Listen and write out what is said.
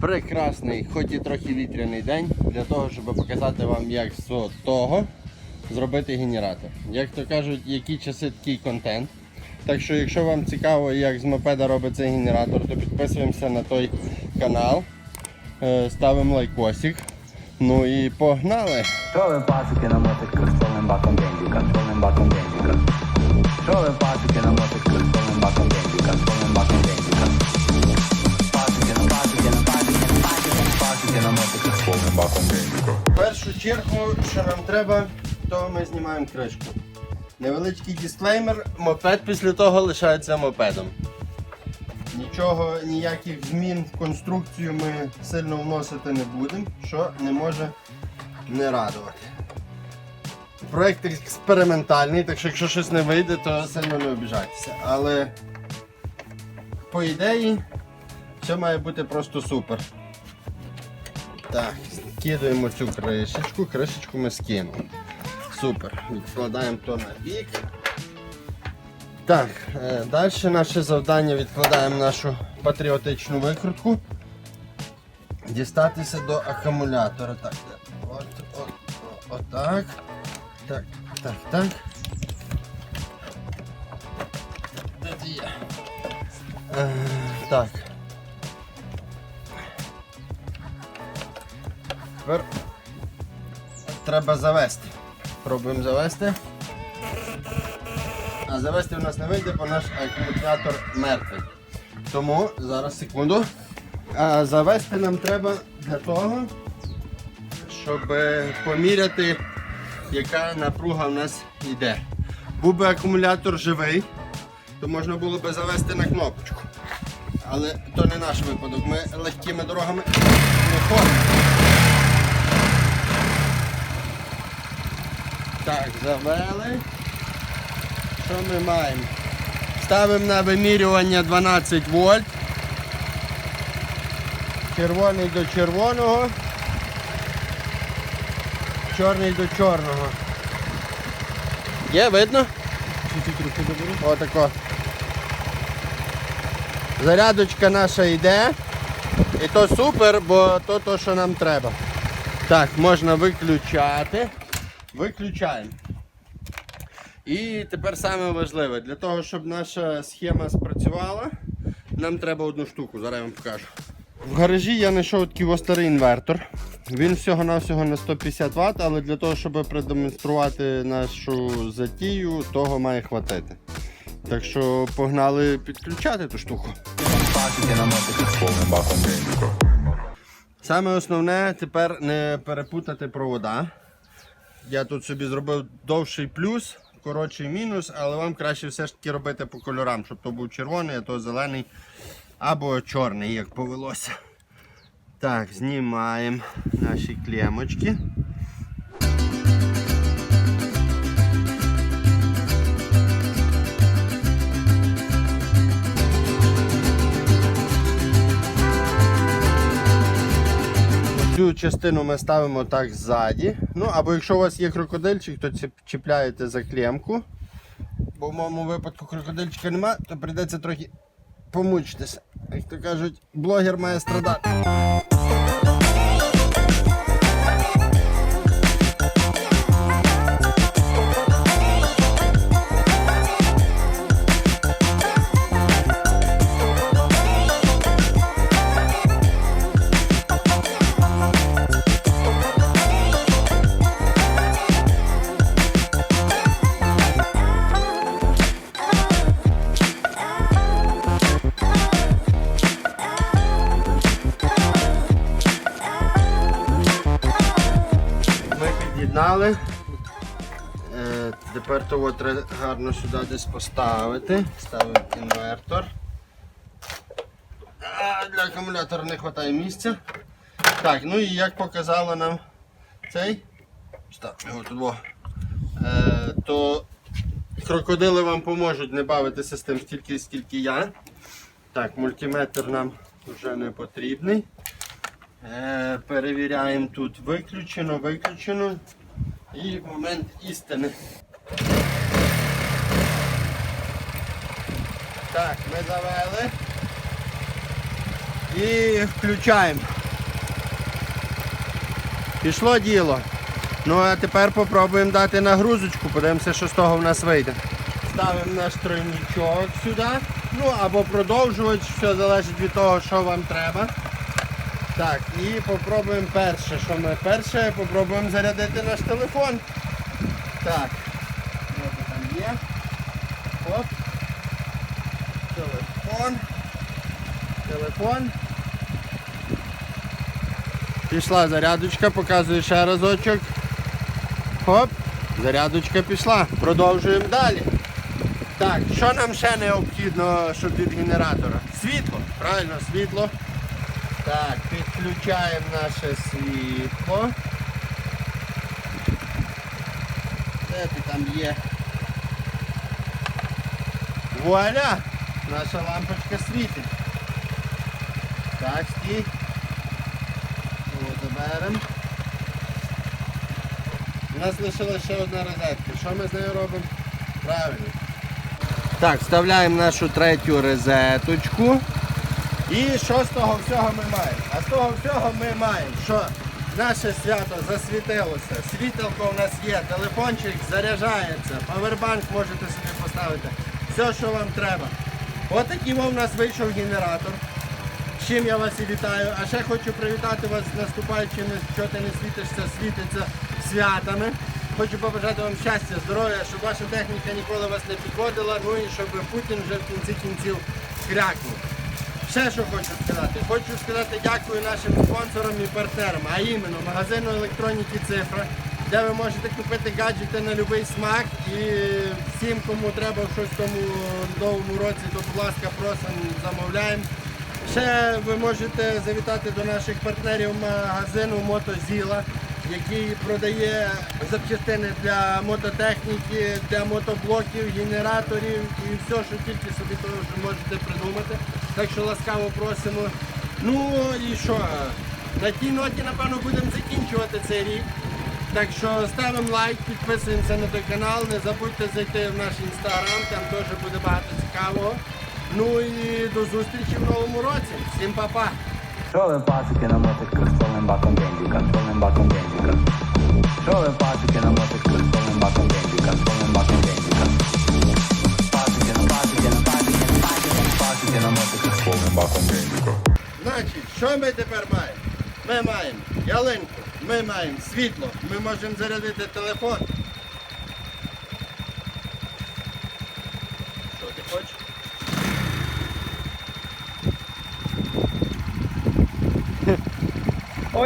прекрасний, хоч і трохи вітряний день, для того, щоб показати вам, як з того зробити генератор. Як то кажуть, які часи такий контент. Так що, якщо вам цікаво, як з мопеда робиться генератор, то підписуємося на той канал, е, ставимо лайкосик. Ну і погнали! Ви пасики на мотику з повним баком бензика, з повним баком бензика? Що пасики на мотику з повним баком бензика, першу чергу, що нам треба, то ми знімаємо кришку. Невеличкий дисклеймер, мопед після того лишається мопедом. Нічого, ніяких змін в конструкцію ми сильно вносити не будемо, що не може не радувати. Проєкт експериментальний, так що якщо щось не вийде, то сильно не обіжайтеся. Але по ідеї все має бути просто супер. Так, скидуємо цю кришечку, кришечку ми скинули. Супер. Відкладаємо то на бік. Так, е, далі наше завдання відкладаємо нашу патріотичну викрутку. Дістатися до акумулятора. Так. От, от, отак. Так, так, так. Де так. Тепер треба завести. Пробуємо завести. А завести в нас не вийде, бо наш акумулятор мертвий. Тому зараз секунду. А завести нам треба для того, щоб поміряти, яка напруга в нас йде. Був би акумулятор живий, то можна було би завести на кнопочку. Але то не наш випадок. Ми легкими дорогами не ходимо. Так, завели. Що ми маємо? Ставимо на вимірювання 12 вольт. Червоний до червоного. Чорний до чорного. Є, видно? Отако. Зарядочка наша йде. І то супер, бо то, то що нам треба. Так, можна виключати. Виключаємо. І тепер саме важливе, для того, щоб наша схема спрацювала, нам треба одну штуку, зараз я вам покажу. В гаражі я знайшов такий старий інвертор. Він всього-навсього на 150 Вт, але для того, щоб продемонструвати нашу затію, того має хватити. Так що погнали підключати ту штуку. Саме основне тепер не перепутати провода. Я тут собі зробив довший плюс, коротший мінус, але вам краще все ж таки робити по кольорам, щоб то був червоний, а то зелений або чорний, як повелося. Так, знімаємо наші клемочки. Цю частину ми ставимо так ззаді. Ну, або якщо у вас є крокодильчик, то чіпляєте за клемку. Бо в моєму випадку крокодильчика нема, то прийдеться трохи помучитися. Як то кажуть, блогер має страдати. Ми. Е, тепер того треба гарно сюди десь поставити. Ставимо інвертор. Для акумулятора не вистачає місця. Так, ну і як показало нам цей. Е, то крокодили вам поможуть не бавитися з тим стільки, скільки я. Так, мультиметр нам вже не потрібний. Е, перевіряємо тут виключено, виключено. І момент істини. Так, ми завели. І включаємо. Пішло діло. Ну а тепер попробуємо дати нагрузочку, подивимося, що з того в нас вийде. Ставимо наш тройничок сюди. Ну або продовжувач, все залежить від того, що вам треба. Так, і попробуємо перше, що ми перше, попробуємо зарядити наш телефон. Так, що там є? Оп. Телефон. Телефон. Пішла зарядочка, показую ще разочок. Хоп, зарядочка пішла. Продовжуємо далі. Так, що нам ще необхідно, щоб від генератора? Світло, правильно, світло. Так, підключаємо наше світло. Де ти там є? Вуаля! Наша лампочка світить. Так, стій. Заберемо. У нас лишилася ще одна розетка. Що ми з нею робимо? Правильно. Так, вставляємо нашу третю розеточку. І що з того всього ми маємо? А з того всього ми маємо, що наше свято засвітилося, світилко у нас є, телефончик заряджається, павербанк можете собі поставити. Все, що вам треба. Отакий у нас вийшов генератор. З чим я вас і вітаю. А ще хочу привітати вас з наступаючими, що ти не світишся, світиться святами. Хочу побажати вам щастя, здоров'я, щоб ваша техніка ніколи вас не підводила, ну і щоб Путін вже в кінці кінців крякнув. Ще що хочу сказати. Хочу сказати дякую нашим спонсорам і партнерам, а іменно магазину електроніки Цифра, де ви можете купити гаджети на будь-який смак і всім, кому треба щось в тому новому році, то будь ласка, просимо, замовляємо. Ще ви можете завітати до наших партнерів магазину Мотозіла, який продає запчастини для мототехніки, для мотоблоків, генераторів і все, що тільки собі того, можете придумати. Так що ласкаво просимо. Ну і що? На тій ноті, напевно, будемо закінчувати цей рік. Так що ставимо лайк, підписуємося на той канал, не забудьте зайти в наш інстаграм, там теж буде багато цікавого. Ну і до зустрічі в новому році. Всім па-па! Що ви пасики на мотиках з баком ялинку, ми маємо світло, ми можемо зарядити телефон.